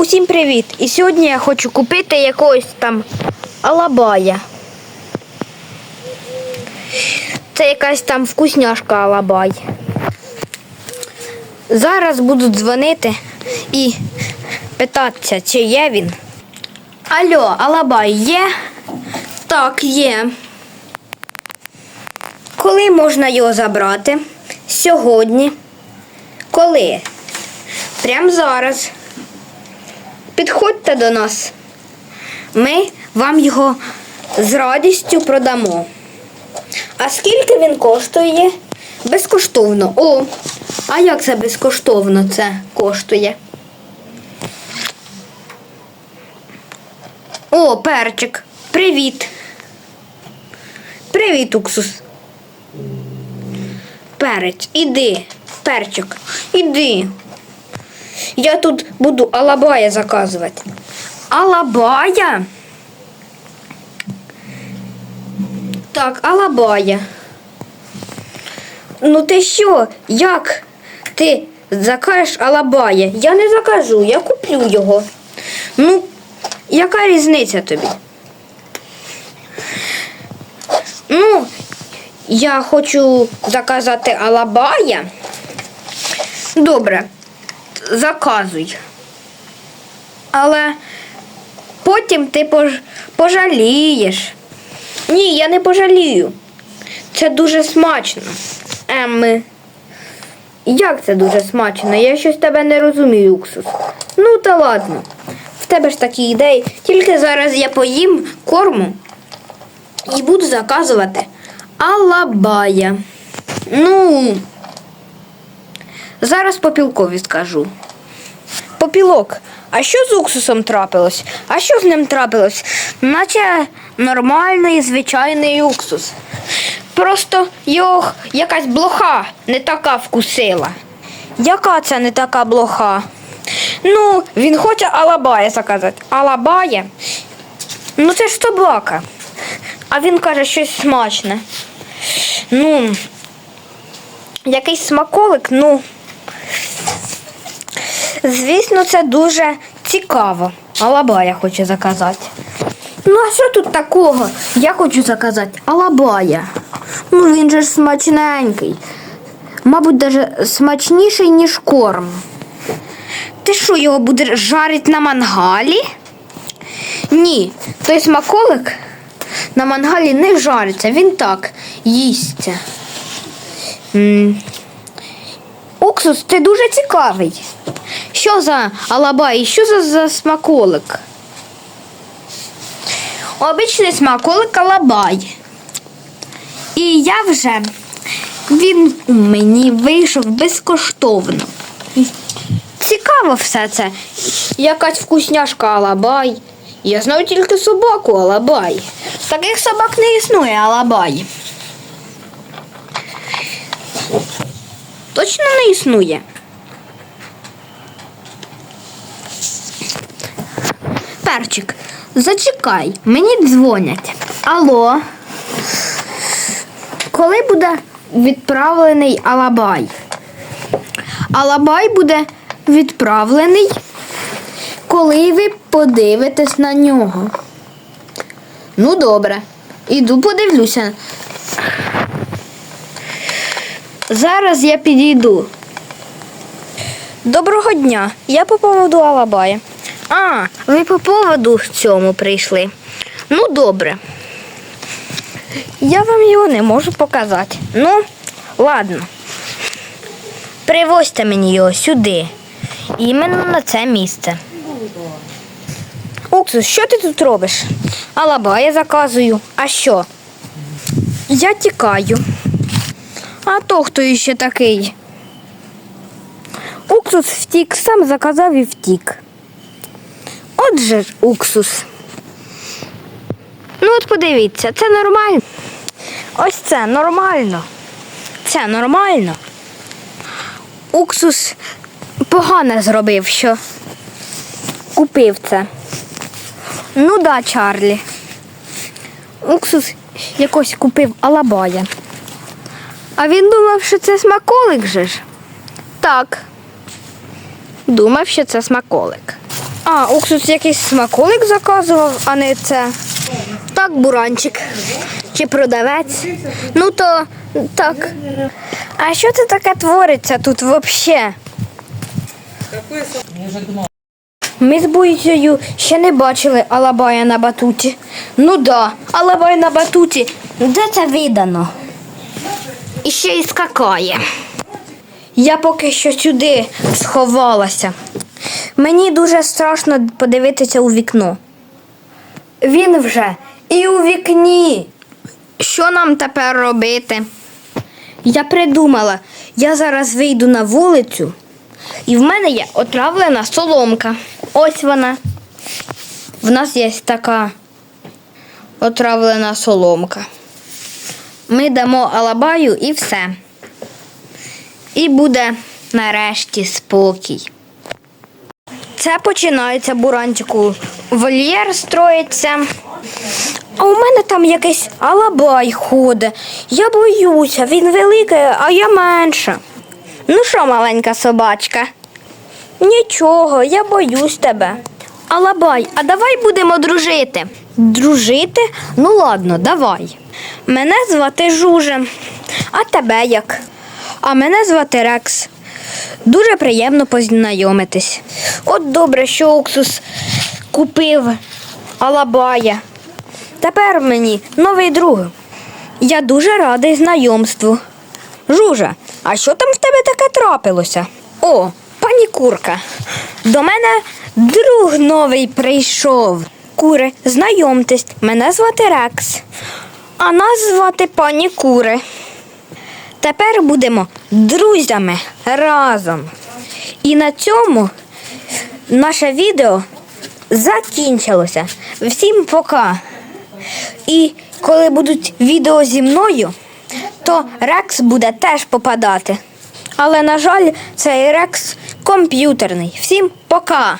Усім привіт! І сьогодні я хочу купити якогось там алабая. Це якась там вкусняшка алабай. Зараз буду дзвонити і питатися, чи є він. Алло, алабай є? Так, є. Коли можна його забрати? Сьогодні. Коли? Прямо зараз. Підходьте до нас. Ми вам його з радістю продамо. А скільки він коштує? Безкоштовно. О, а як це безкоштовно це коштує? О, перчик. Привіт. Привіт, уксус. Перець, іди. Перчик, іди. Я тут буду алабая заказувати. Алабая? Так, алабая. Ну ти що? Як ти закажеш алабая? Я не закажу, я куплю його. Ну, яка різниця тобі? Ну, я хочу заказати алабая. Добре, заказуй. Але потім ти пож... пожалієш. Ні, я не пожалію. Це дуже смачно. Ем, як це дуже смачно? Я щось тебе не розумію, уксус. Ну та ладно. В тебе ж такі ідеї. Тільки зараз я поїм корму і буду заказувати алабая. Ну, зараз попілкові скажу. Попілок, а що з уксусом трапилось? А що з ним трапилось? Наче нормальний звичайний уксус. Просто його якась блоха не така вкусила. Яка це не така блоха? Ну, він хоче алабая заказати. Алабая? Ну це ж собака. А він каже щось смачне. Ну, якийсь смаколик, ну. Звісно, це дуже цікаво. Алабая хоче заказати. Ну, а що тут такого? Я хочу заказати алабая. Ну, він же ж смачненький. Мабуть, навіть смачніший, ніж корм. Ти що, його будеш жарити на мангалі? Ні, той смаколик на мангалі не жариться, він так їсться. Уксус, ти дуже цікавий. Що за алабай? Що за, за смаколик? Обичний смаколик алабай. І я вже він у мені вийшов безкоштовно. Цікаво все це. Якась вкусняшка алабай. Я знаю тільки собаку алабай. Таких собак не існує алабай. Точно не існує. Перчик, зачекай, мені дзвонять. Алло. Коли буде відправлений Алабай? Алабай буде відправлений, коли ви подивитесь на нього. Ну, добре. Іду подивлюся. Зараз я підійду. Доброго дня. Я по поводу Алабая. А, ви по поводу цьому прийшли. Ну, добре. Я вам його не можу показати. Ну, ладно. Привозьте мені його сюди. Іменно на це місце. Уксус, що ти тут робиш? Алабая заказую. А що? Я тікаю. А то хто іще такий? Уксус втік, сам заказав і втік. Отже ж, уксус. Ну от подивіться, це нормально. Ось це нормально. Це нормально. Уксус погано зробив, що купив це. Ну да, Чарлі. Уксус якось купив алабая. А він думав, що це смаколик же ж. Так. Думав, що це смаколик. А, уксус якийсь смаколик заказував, а не це. Так, буранчик. Чи продавець? Ну то так. А що це таке твориться тут взагалі? Ми з Буйцею ще не бачили Алабая на батуті. Ну да, Алабай на батуті. Де це видано? І ще й скакає. Я поки що сюди сховалася. Мені дуже страшно подивитися у вікно. Він вже і у вікні. Що нам тепер робити? Я придумала, я зараз вийду на вулицю, і в мене є отравлена соломка. Ось вона. В нас є така отравлена соломка. Ми дамо алабаю і все. І буде нарешті спокій. Це починається буранчику. Вольєр строїться. А у мене там якийсь алабай ходить. Я боюся, він великий, а я менша. Ну що, маленька собачка? Нічого, я боюсь тебе. Алабай, а давай будемо дружити. Дружити? Ну ладно, давай. Мене звати Жужа. А тебе як? А мене звати Рекс. Дуже приємно познайомитись. От добре, що уксус купив Алабая. Тепер мені новий друг. Я дуже радий знайомству. Жужа, а що там в тебе таке трапилося? О, пані курка. До мене друг новий прийшов. Кури, знайомтесь, мене звати Рекс, а нас звати пані Кури. Тепер будемо друзями разом. І на цьому наше відео закінчилося. Всім пока. І коли будуть відео зі мною, то Рекс буде теж попадати. Але, на жаль, цей Рекс комп'ютерний. Всім пока!